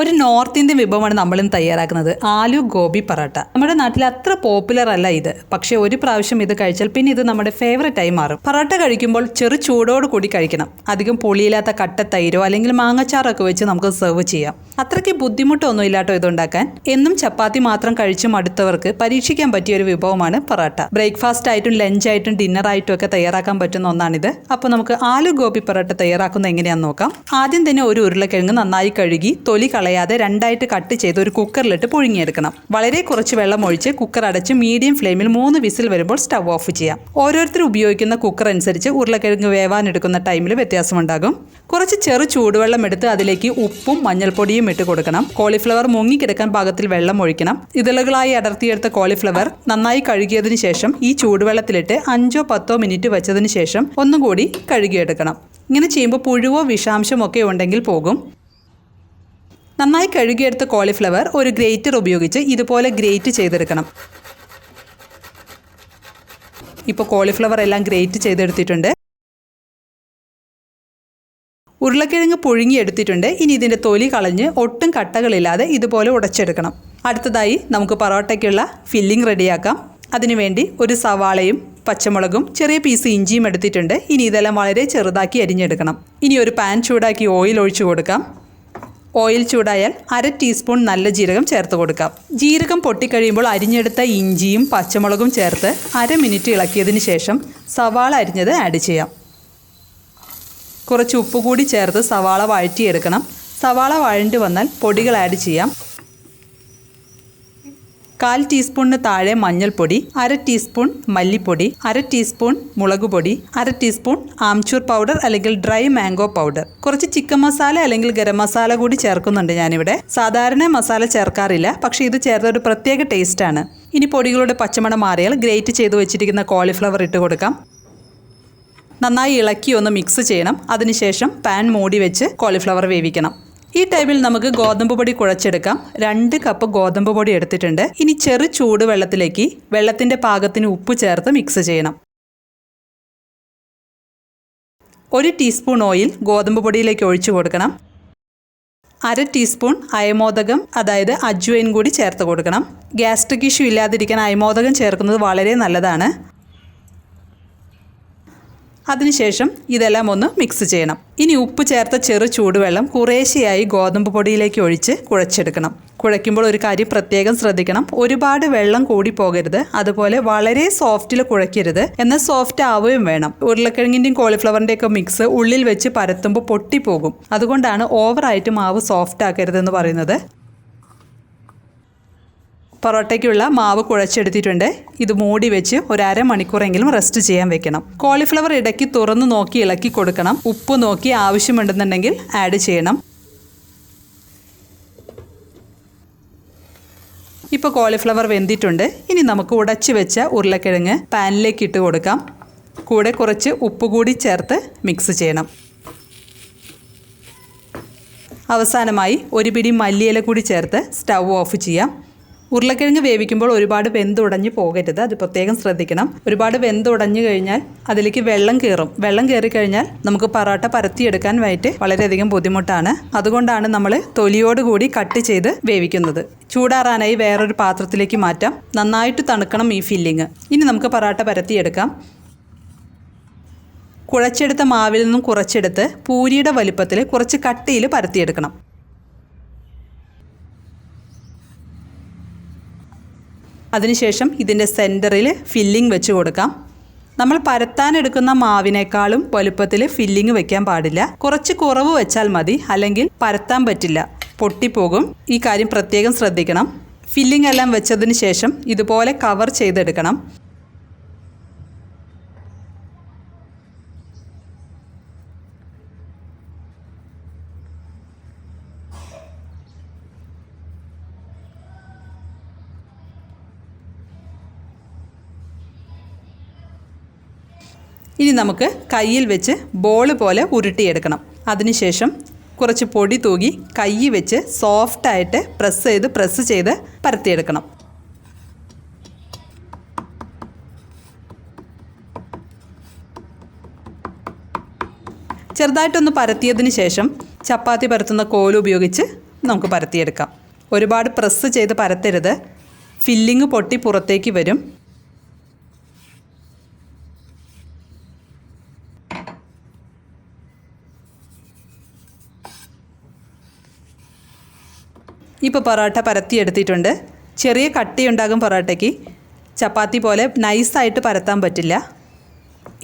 ഒരു north Indian വിഭവമാണ് നമ്മളിന്ന് തയ്യാറാക്കുന്നത്. ആലു ഗോബി പറാട്ട. നമ്മുടെ നാട്ടിൽ അത്ര പോപ്പുലർ അല്ല ഇത്. പക്ഷേ ഒരു പ്രാവശ്യം ഇത് കഴിച്ചാൽ പിന്നെ ഇത് നമ്മുടെ ഫേവറേറ്റ് ആയി മാറും. പറാട്ട കഴിക്കുമ്പോൾ ചെറു ചൂടോട് കൂടി കഴിക്കണം. അധികം പുളിയില്ലാത്ത കട്ട തൈരോ അല്ലെങ്കിൽ മാങ്ങച്ചാറൊക്കെ വെച്ച് നമുക്ക് സെർവ് ചെയ്യാം. അത്രയ്ക്ക് ബുദ്ധിമുട്ടൊന്നും ഇല്ലാട്ടോ ഇതുണ്ടാക്കാൻ എന്നും ചപ്പാത്തി മാത്രം കഴിച്ചു മടുത്തവർക്ക് പരീക്ഷിക്കാൻ പറ്റിയ ഒരു വിഭവമാണ് പറാട്ട. ബ്രേക്ക്ഫാസ്റ്റ് ആയിട്ടും ലഞ്ച് ആയിട്ടും ഡിന്നർ ആയിട്ടും ഒക്കെ തയ്യാറാക്കാൻ പറ്റുന്ന ഒന്നാണിത്. അപ്പോൾ നമുക്ക് ആലു ഗോബി പറാട്ട തയ്യാറാക്കുന്നത് എങ്ങനെയാണെന്ന് നോക്കാം. ആദ്യം തന്നെ ഒരു ഉരുളക്കിഴങ്ങ് നന്നായി കഴുകി തൊലി കളയാതെ രണ്ടായിട്ട് കട്ട് ചെയ്ത് ഒരു കുക്കറിലിട്ട് പുഴുങ്ങിയെടുക്കണം. വളരെ കുറച്ച് വെള്ളം ഒഴിച്ച് കുക്കർ അടച്ച് മീഡിയം ഫ്ലെയിമിൽ മൂന്ന് വിസിൽ വരുമ്പോൾ സ്റ്റവ് ഓഫ് ചെയ്യാം. ഓരോരുത്തർ ഉപയോഗിക്കുന്ന കുക്കർ അനുസരിച്ച് ഉരുളക്കിഴങ്ങ് വേവാനെടുക്കുന്ന ടൈമിൽ വ്യത്യാസമുണ്ടാകും. കുറച്ച് ചെറു ചൂടുവെള്ളം എടുത്ത് അതിലേക്ക് ഉപ്പും മഞ്ഞൾപ്പൊടിയും ഇട്ട് കൊടുക്കണം. കോളിഫ്ലവർ മുങ്ങിക്കിടക്കാൻ പാകത്തിൽ വെള്ളം ഒഴിക്കണം. ഇതളുകളായി അടർത്തിയെടുത്ത കോളിഫ്ലവർ നന്നായി കഴുകിയതിന് ശേഷം ഈ ചൂടുവെള്ളത്തിലിട്ട് അഞ്ചോ പത്തോ മിനിറ്റ് വെച്ചതിന് ശേഷം ഒന്നുകൂടി കഴുകിയെടുക്കണം. ഇങ്ങനെ ചെയ്യുമ്പോൾ പുഴുവോ വിഷാംശമൊക്കെ ഉണ്ടെങ്കിൽ പോകും. നന്നായി കഴുകിയെടുത്ത കോളിഫ്ലവർ ഒരു ഗ്രേറ്റർ ഉപയോഗിച്ച് ഇതുപോലെ ഗ്രേറ്റ് ചെയ്തെടുക്കണം. ഇപ്പോൾ കോളിഫ്ലവർ എല്ലാം ഗ്രേറ്റ് ചെയ്തെടുത്തിട്ടുണ്ട്. ഉരുളക്കിഴങ്ങ് പുഴുങ്ങിയെടുത്തിട്ടുണ്ട്. ഇനി ഇതിന്റെ തൊലി കളഞ്ഞ് ഒട്ടും കട്ടകളില്ലാതെ ഇതുപോലെ ഉടച്ചെടുക്കണം. അടുത്തതായി നമുക്ക് പൊറോട്ടയ്ക്കുള്ള ഫില്ലിംഗ് റെഡിയാക്കാം. അതിനുവേണ്ടി ഒരു സവാളയും പച്ചമുളകും ചെറിയ പീസ് ഇഞ്ചിയും എടുത്തിട്ടുണ്ട്. ഇനി ഇതെല്ലാം വളരെ ചെറുതാക്കി അരിഞ്ഞെടുക്കണം. ഇനി ഒരു പാൻ ചൂടാക്കി ഓയിൽ ഒഴിച്ചു കൊടുക്കാം. ഓയിൽ ചൂടായാൽ അര ടീസ്പൂൺ നല്ല ജീരകം ചേർത്ത് കൊടുക്കാം. ജീരകം പൊട്ടിക്കഴിയുമ്പോൾ അരിഞ്ഞെടുത്ത ഇഞ്ചിയും പച്ചമുളകും ചേർത്ത് അര മിനിറ്റ് ഇളക്കിയതിന് ശേഷം സവാള അരിഞ്ഞത് ആഡ് ചെയ്യാം. കുറച്ച് ഉപ്പ് കൂടി ചേർത്ത് സവാള വഴറ്റിയെടുക്കണം. സവാള വഴണ്ടി വന്നാൽ പൊടികൾ ആഡ് ചെയ്യാം. കാൽ ടീസ്പൂണിന് താഴെ മഞ്ഞൾപ്പൊടി അര ടീസ്പൂൺ മല്ലിപ്പൊടി അര ടീസ്പൂൺ മുളക് പൊടി അര ടീസ്പൂൺ ആംചൂർ പൗഡർ അല്ലെങ്കിൽ ഡ്രൈ മാംഗോ പൗഡർ. കുറച്ച് ചിക്കൻ മസാല അല്ലെങ്കിൽ ഗരം മസാല കൂടി ചേർക്കുന്നുണ്ട് ഞാനിവിടെ. സാധാരണ മസാല ചേർക്കാറില്ല പക്ഷേ ഇത് ചേർത്ത ഒരു പ്രത്യേക ടേസ്റ്റാണ്. ഇനി പൊടികളുടെ പച്ചമണം മാറിയാൽ ഗ്രേറ്റ് ചെയ്ത് വെച്ചിരിക്കുന്ന കോളിഫ്ലവർ ഇട്ട് കൊടുക്കാം. നന്നായി ഇളക്കി ഒന്ന് മിക്സ് ചെയ്യണം. അതിനുശേഷം പാൻ മൂടി വെച്ച് കോളിഫ്ലവർ വേവിക്കണം. ഈ ടൈമിൽ നമുക്ക് ഗോതമ്പ് പൊടി കുഴച്ചെടുക്കാം. രണ്ട് കപ്പ് ഗോതമ്പ് പൊടി എടുത്തിട്ടുണ്ട്. ഇനി ചെറു ചൂട് വെള്ളത്തിലേക്ക് വെള്ളത്തിന്റെ പാകത്തിന് ഉപ്പ് ചേർത്ത് മിക്സ് ചെയ്യണം. ഒരു ടീസ്പൂൺ ഓയിൽ ഗോതമ്പ് പൊടിയിലേക്ക് ഒഴിച്ചു കൊടുക്കണം. അര ടീസ്പൂൺ അയമോദകം അതായത് അജ്വൈൻ കൂടി ചേർത്ത് കൊടുക്കണം. ഗ്യാസ്ട്രിക് ഇഷ്യൂ ഇല്ലാതിരിക്കാൻ അയമോദകം ചേർക്കുന്നത് വളരെ നല്ലതാണ്. അതിനുശേഷം ഇതെല്ലാം ഒന്ന് മിക്സ് ചെയ്യണം. ഇനി ഉപ്പ് ചേർത്ത ചെറു ചൂടുവെള്ളം കുറേശ്ശെയായി ഗോതമ്പ് പൊടിയിലേക്ക് ഒഴിച്ച് കുഴച്ചെടുക്കണം. കുഴയ്ക്കുമ്പോൾ ഒരു കാര്യം പ്രത്യേകം ശ്രദ്ധിക്കണം. ഒരുപാട് വെള്ളം കൂടി പോകരുത്. അതുപോലെ വളരെ സോഫ്റ്റിൽ കുഴയ്ക്കരുത്. എന്നാൽ സോഫ്റ്റ് ആവുകയും വേണം. ഉരുളക്കിഴങ്ങിന്റെയും കോളിഫ്ലവറിന്റെയും ഒക്കെ മിക്സ് ഉള്ളിൽ വെച്ച് പരത്തുമ്പോൾ പൊട്ടിപ്പോകും. അതുകൊണ്ടാണ് ഓവറായിട്ട് മാവ് സോഫ്റ്റ് ആക്കരുതെന്ന് പറയുന്നത്. പൊറോട്ടയ്ക്കുള്ള മാവ് കുഴച്ചെടുത്തിട്ടുണ്ട്. ഇത് മൂടി വെച്ച് ഒരു അരമണിക്കൂറെങ്കിലും റെസ്റ്റ് ചെയ്യാൻ വെക്കണം. കോളിഫ്ലവർ ഇടയ്ക്ക് തുറന്ന് നോക്കി ഇളക്കി കൊടുക്കണം. ഉപ്പ് നോക്കി ആവശ്യമുണ്ടെന്നുണ്ടെങ്കിൽ ആഡ് ചെയ്യണം. ഇപ്പോൾ കോളിഫ്ലവർ വെന്തിട്ടുണ്ട്. ഇനി നമുക്ക് ഉടച്ചു വെച്ച ഉരുളക്കിഴങ്ങ് പാനിലേക്ക് ഇട്ട് കൊടുക്കാം. കൂടെ കുറച്ച് ഉപ്പ് കൂടി ചേർത്ത് മിക്സ് ചെയ്യണം. അവസാനമായി ഒരു പിടി മല്ലിയില കൂടി ചേർത്ത് സ്റ്റൗ ഓഫ് ചെയ്യാം. ഉരുളക്കിഴങ്ങ് വേവിക്കുമ്പോൾ ഒരുപാട് വെന്തുടഞ്ഞ് പോകരുത്. അത് പ്രത്യേകം ശ്രദ്ധിക്കണം. ഒരുപാട് വെന്തുടഞ്ഞു കഴിഞ്ഞാൽ അതിലേക്ക് വെള്ളം കയറും. വെള്ളം കയറി കഴിഞ്ഞാൽ നമുക്ക് പറാട്ട പരത്തിയെടുക്കാൻ വേണ്ടി വളരെയധികം ബുദ്ധിമുട്ടാണ്. അതുകൊണ്ടാണ് നമ്മൾ തൊലിയോടുകൂടി കട്ട് ചെയ്ത് വേവിക്കുന്നത്. ചൂടാറാനായി വേറൊരു പാത്രത്തിലേക്ക് മാറ്റാം. നന്നായിട്ട് തണുക്കണം ഈ ഫില്ലിങ് ഇനി നമുക്ക് പറാട്ട പരത്തിയെടുക്കാം. കുഴച്ചെടുത്ത മാവിൽ നിന്നും കുറച്ചെടുത്ത് പൂരിയുടെ വലിപ്പത്തിൽ കുറച്ച് കട്ടിയിൽ പരത്തിയെടുക്കണം. അതിനുശേഷം ഇതിന്റെ സെന്ററിൽ ഫില്ലിംഗ് വെച്ച് കൊടുക്കാം. നമ്മൾ പരത്താനെടുക്കുന്ന മാവിനേക്കാളും വലുപ്പത്തിൽ ഫില്ലിംഗ് വെക്കാൻ പാടില്ല. കുറച്ച് കുറവ് വെച്ചാൽ മതി അല്ലെങ്കിൽ പരത്താൻ പറ്റില്ല. പൊട്ടിപ്പോകും. ഈ കാര്യം പ്രത്യേകം ശ്രദ്ധിക്കണം. ഫില്ലിംഗ് എല്ലാം വെച്ചതിന് ശേഷം ഇതുപോലെ കവർ ചെയ്തെടുക്കണം. ഇനി നമുക്ക് കയ്യിൽ വെച്ച് ബോൾ പോലെ ഉരുട്ടിയെടുക്കണം. അതിനുശേഷം കുറച്ച് പൊടി തൂകി കൈ വെച്ച് സോഫ്റ്റായിട്ട് പ്രസ് ചെയ്ത് പ്രസ് ചെയ്ത് പരത്തിയെടുക്കണം. ചെറുതായിട്ടൊന്ന് പരത്തിയതിന് ശേഷം ചപ്പാത്തി പരത്തുന്ന കോൽ ഉപയോഗിച്ച് നമുക്ക് പരത്തിയെടുക്കാം. ഒരുപാട് പ്രസ് ചെയ്ത് പരത്തരുത്. ഫില്ലിങ് പൊട്ടി പുറത്തേക്ക് വരും. ഇപ്പോൾ പൊറോട്ട പരത്തിയെടുത്തിട്ടുണ്ട്. ചെറിയ കട്ടിയുണ്ടാകും പൊറോട്ടയ്ക്ക്. ചപ്പാത്തി പോലെ നൈസായിട്ട് പരത്താൻ പറ്റില്ല.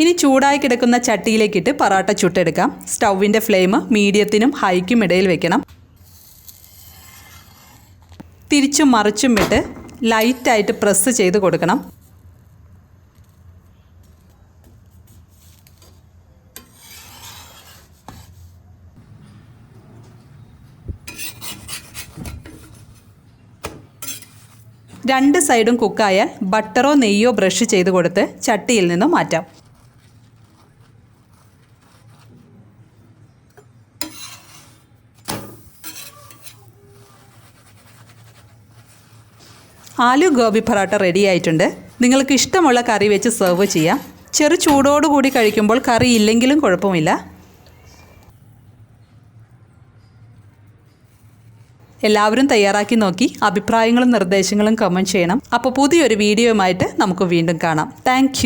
ഇനി ചൂടായി കിടക്കുന്ന ചട്ടിയിലേക്കിട്ട് പൊറോട്ട ചുട്ടെടുക്കാം. സ്റ്റൗവിന്റെ ഫ്ലെയിം മീഡിയത്തിനും ഹൈക്കും ഇടയിൽ വെക്കണം. തിരിച്ചും മറിച്ചും ഇട്ട് ലൈറ്റായിട്ട് പ്രസ് ചെയ്ത് കൊടുക്കണം. രണ്ട് സൈഡും കുക്കായാൽ ബട്ടറോ നെയ്യോ ബ്രഷ് ചെയ്ത് കൊടുത്ത് ചട്ടിയിൽ നിന്ന് മാറ്റാം. ആലു ഗോബി പൊറോട്ട റെഡി ആയിട്ടുണ്ട്. നിങ്ങൾക്ക് ഇഷ്ടമുള്ള കറി വെച്ച് സെർവ് ചെയ്യാം. ചെറു ചൂടോടുകൂടി കഴിക്കുമ്പോൾ കറി ഇല്ലെങ്കിലും കുഴപ്പമില്ല. എല്ലാവരും തയ്യാറാക്കി നോക്കി അഭിപ്രായങ്ങളും നിർദ്ദേശങ്ങളും കമന്റ് ചെയ്യണം. അപ്പോൾ പുതിയൊരു വീഡിയോയുമായിട്ട് നമുക്ക് വീണ്ടും കാണാം. താങ്ക്